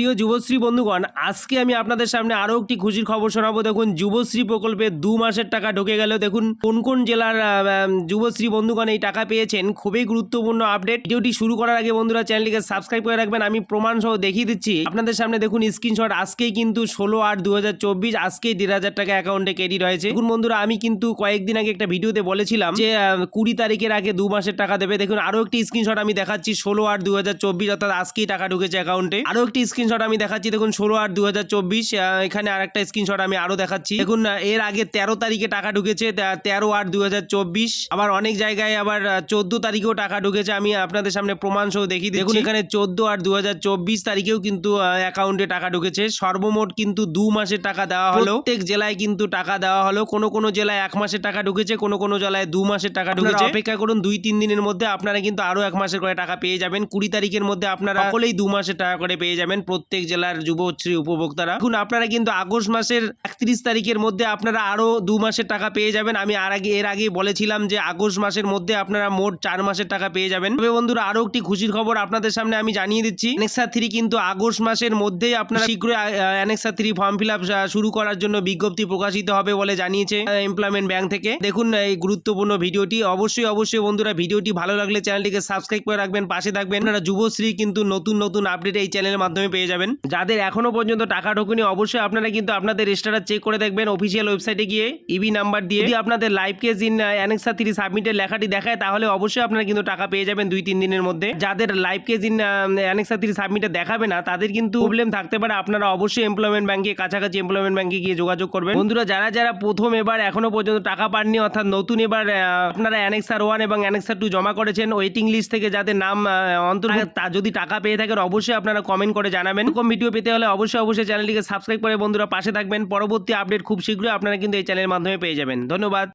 প্রিয় যুবশ্রী বন্ধুগণ, আজকে আমি আপনাদের সামনে আরও একটি খুশির খবর শোনাবো। দেখুন, যুবশ্রী প্রকল্পে দু মাসের টাকা ঢুকে গেল। দেখুন, কোন কোন জেলার যুবশ্রী বন্ধুগণ এই টাকা পেয়েছেন, খুবই গুরুত্বপূর্ণ আপডেট। ভিডিওটি শুরু করার আগে বন্ধুরা চ্যানেলটিকে সাবস্ক্রাইব করে রাখবেন। আমি প্রমাণ সহ দেখিয়ে দিচ্ছি, আপনাদের সামনে দেখুন স্ক্রিনশট আজকেই কিন্তু ষোলো আট দু আজকেই দেড় হাজার টাকা অ্যাকাউন্টে ক্রেডিট হয়েছে দেখুন বন্ধুরা, আমি কিন্তু কয়েকদিন আগে একটা ভিডিওতে বলেছিলাম যে কুড়ি তারিখের আগে দু মাসের টাকা দেবে। দেখুন, আরও একটি স্ক্রিনশট আমি দেখাচ্ছি, ষোলো আট দু অর্থাৎ আজকেই টাকা ঢুকেছে অ্যাকাউন্টে আরও একটি স্ক্রিনশট আমি দেখাচ্ছি। দেখুন ষোলো আট দু এখানে আরেকটা স্ক্রিনশট আমি আরও দেখাচ্ছি। দেখুন এর আগে তেরো তারিখে টাকা ঢুকেছে তেরো আট দু আবার অনেক জায়গায় আবার চোদ্দ তারিখেও টাকা ঢুকেছে। আমি আপনাদের সামনে প্রমাণ সহ দেখি দেখুন এখানে চোদ্দ আট দু তারিখেও কিন্তু অ্যাকাউন্টে টাকা ঢুকেছে। সর্বমোট কিন্তু দু মাসের টাকা দেওয়া হলো। প্রত্যেক জেলায় কিন্তু টাকা দেওয়া হলো। কোনো কোনো জেলায় এক মাসের টাকা ঢুকেছে কোনো কোনো জেলায় দু মাসের টাকা ঢুকেছে। অপেক্ষা করুন দুই তিন দিনের মধ্যে আপনারা কিন্তু আরও এক মাসের করে টাকা পেয়ে যাবেন। কুড়ি তারিখের মধ্যে আপনারা সকলেই দু মাসের টাকা করে পেয়ে যাবেন। প্রত্যেক জেলার যুবশ্রী উপভোক্তারা। এখন আপনারা কিন্তু আগস্ট মাসের একত্রিশ তারিখের মধ্যে আপনারা আরও দু মাসের টাকা পেয়ে যাবেন। আমি আর আগে, এর আগে বলেছিলাম যে আগস্ট মাসের মধ্যে আপনারা মোট চার মাসের টাকা পেয়ে যাবেন। তবে বন্ধুরা আরও একটি খুশির খবর আপনাদের সামনে আমি জানিয়ে দিচ্ছি। অ্যানেক্সা থ্রি কিন্তু আগস্ট মাসের মধ্যেই আপনারা শীঘ্রই অ্যানেক্সা থ্রি ফর্ম ফিল শুরু করার জন্য বিজ্ঞপ্তি প্রকাশিত হবে বলে জানিয়েছে এমপ্লয়মেন্ট ব্যাংক থেকে। দেখুন, এই গুরুত্বপূর্ণ ভিডিওটি অবশ্যই অবশ্যই বন্ধুরা, ভিডিওটি ভালো লাগলে চ্যানেলটিকে সাবস্ক্রাইব করে রাখবেন, পাশে থাকবেন। আপনারা যুবশ্রী কিন্তু নতুন নতুন আপডেট এই চ্যানেলের মাধ্যমে পেয়ে যাবেন। যাদের এখনও পর্যন্ত টাকা ঢোকেনি অবশ্যই আপনারা কিন্তু আপনাদের স্ট্যাটাস চেক করে দেখবেন অফিসিয়াল ওয়েবসাইটে গিয়ে ইবি নাম্বার দিয়ে। যদি আপনাদের live case in annexure three সাবমিটের লেখাটি দেখায় তাহলে অবশ্যই আপনারা কিন্তু টাকা পেয়ে যাবেন দুই তিন দিনের মধ্যে। যাদের live case in annexure three সাবমিটে দেখাবে না তাদের কিন্তু প্রবলেম থাকতে পারে। আপনারা অবশ্যই এমপ্লয়মেন্ট ব্যাংকে কাছাকাছি এমপ্লয়মেন্ট ব্যাংকে গিয়ে যোগাযোগ করবেন। বন্ধুরা যারা যারা প্রথম এবার এখনও পর্যন্ত টাকা পাননি অর্থাৎ নতুন এবার আহ, আপনারা অ্যানেক্সার ওয়ান এবং অ্যানেক্সার টু জমা করেছেন ওয়েটিং লিস্ট থেকে যাদের নাম আহ, অন্তর্ভুক্ত যদি টাকা পেয়ে থাকেন অবশ্যই আপনারা কমেন্ট করে জানাবেন। এরকম ভিডিও পেতে হলে অবশ্যই অবশ্যই চ্যানেলটিকে সাবস্ক্রাইব করে বন্ধুরা পাশে থাকবেন। পরবর্তী আপডেট খুব শীঘ্রই আপনারা কিন্তু এই চ্যানেলের মাধ্যমে পেয়ে যাবেন। ধন্যবাদ।